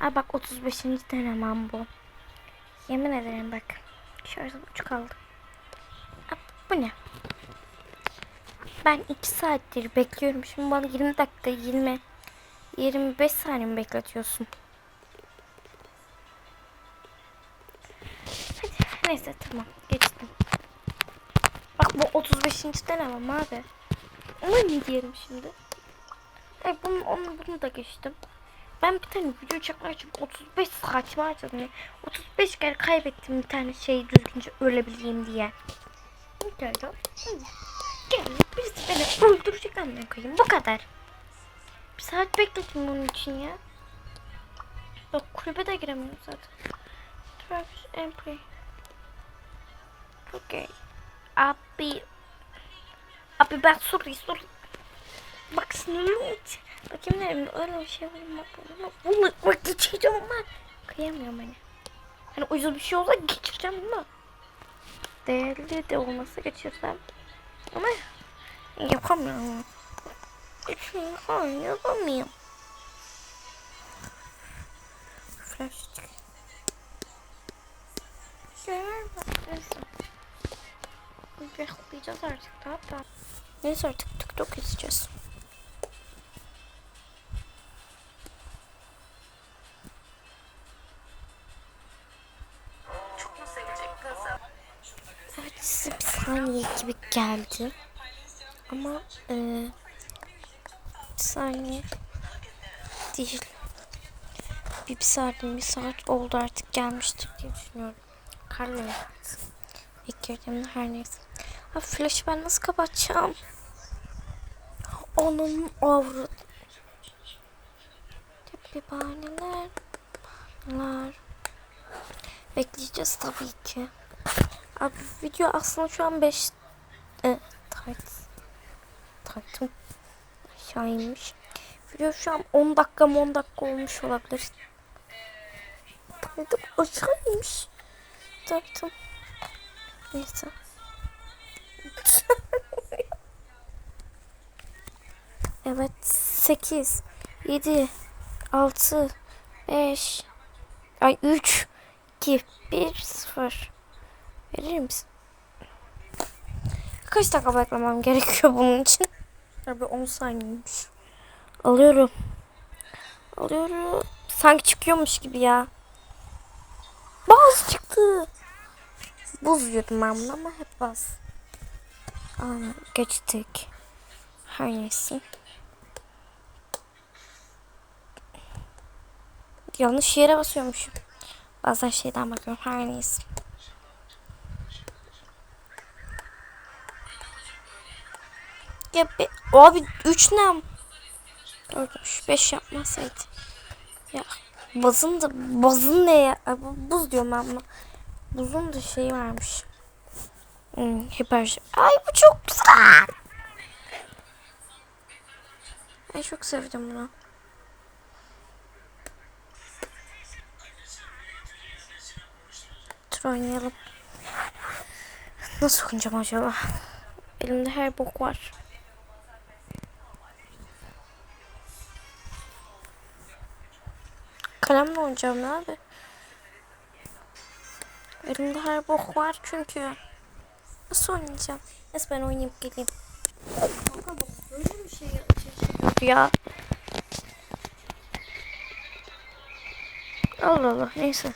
Aa bak 35. denemem bu. Yemin ederim bak. Şarjım uçuk kaldı. Aa, bu ne? Ben 2 saattir bekliyorum. Şimdi bana 20 dakika 20 25 saniye mi bekletiyorsun? Hadi neyse tamam geçtim. Bak bu 35. denemem abi. Ona ne diyelim şimdi? E bunu, onu, bunu da geçtim. Ben bir tane video çekmek için 35 saatimi harcadım. ya. 35 kere kaybettim bir tane şey düzgünce ölebileyim diye. Gel gel. Birisi beni öldürecek amına koyayım. Bu kadar. Bir saat bekledim bunun için ya. Bak kulübe de giremiyorum zaten. Travis Empire. Okay. Abi. Abi ben soruyu sor. Bak sinirliyim hiç. Bakayım ne öyle bir şey var mı? Bunu bak geçeceğim ama kıyamıyorum hani. Hani ucuz bir şey olsa geçireceğim bunu. Değerli de olması geçirsem. Ama yapamıyorum. Hayır yapamıyorum. Flash çık. Şeyler bak. Neyse. Beklayacağız artık daha da. Neyse artık TikTok izleyeceğiz. Saniye gibi geldi. Ama e, saniye değil. Bir, bir saat bir saat oldu artık gelmiştir diye düşünüyorum. İlk girdiğimde her neyse. Ha flash ben nasıl kapatacağım? Onun. Hep bir bahaneler. Bahaneler. Bekleyeceğiz tabii ki. Abi video aslında şu an 5 e, tight tight'ım aşağı inmiş. Video şu an 10 dakika 10 dakika olmuş olabilir. Tight'ım aşağı inmiş. Tight'ım. Neyse. evet 8 7 6 5 ay 3 2 1 0 Verir misin? Kaç dakika beklemem gerekiyor bunun için? Abi 10 saniyeymiş. Alıyorum. Alıyorum. Sanki çıkıyormuş gibi ya. Baz çıktı. Buz yiyordum ben bunu ama hep baz. Aynen geçtik. Her neyse. Yanlış yere basıyormuşum. Bazen şeyden bakıyorum. Her neyse. Ya be, abi 3 ne? 4 5 yapmasaydı. Ya bazın da bazın ne ya? Buz diyorum ben buna. Buzun da şeyi varmış. Hmm, hiper. Ay bu çok güzel. Ay çok sevdim bunu. Dur oynayalım. Nasıl oynayacağım acaba? Elimde her bok var. Kalemle oynayacağım ne abi? Elimde her bok var çünkü. Nasıl oynayacağım? Neyse ben oynayıp geleyim. Kanka bak böyle bir şey ya. Allah Allah neyse.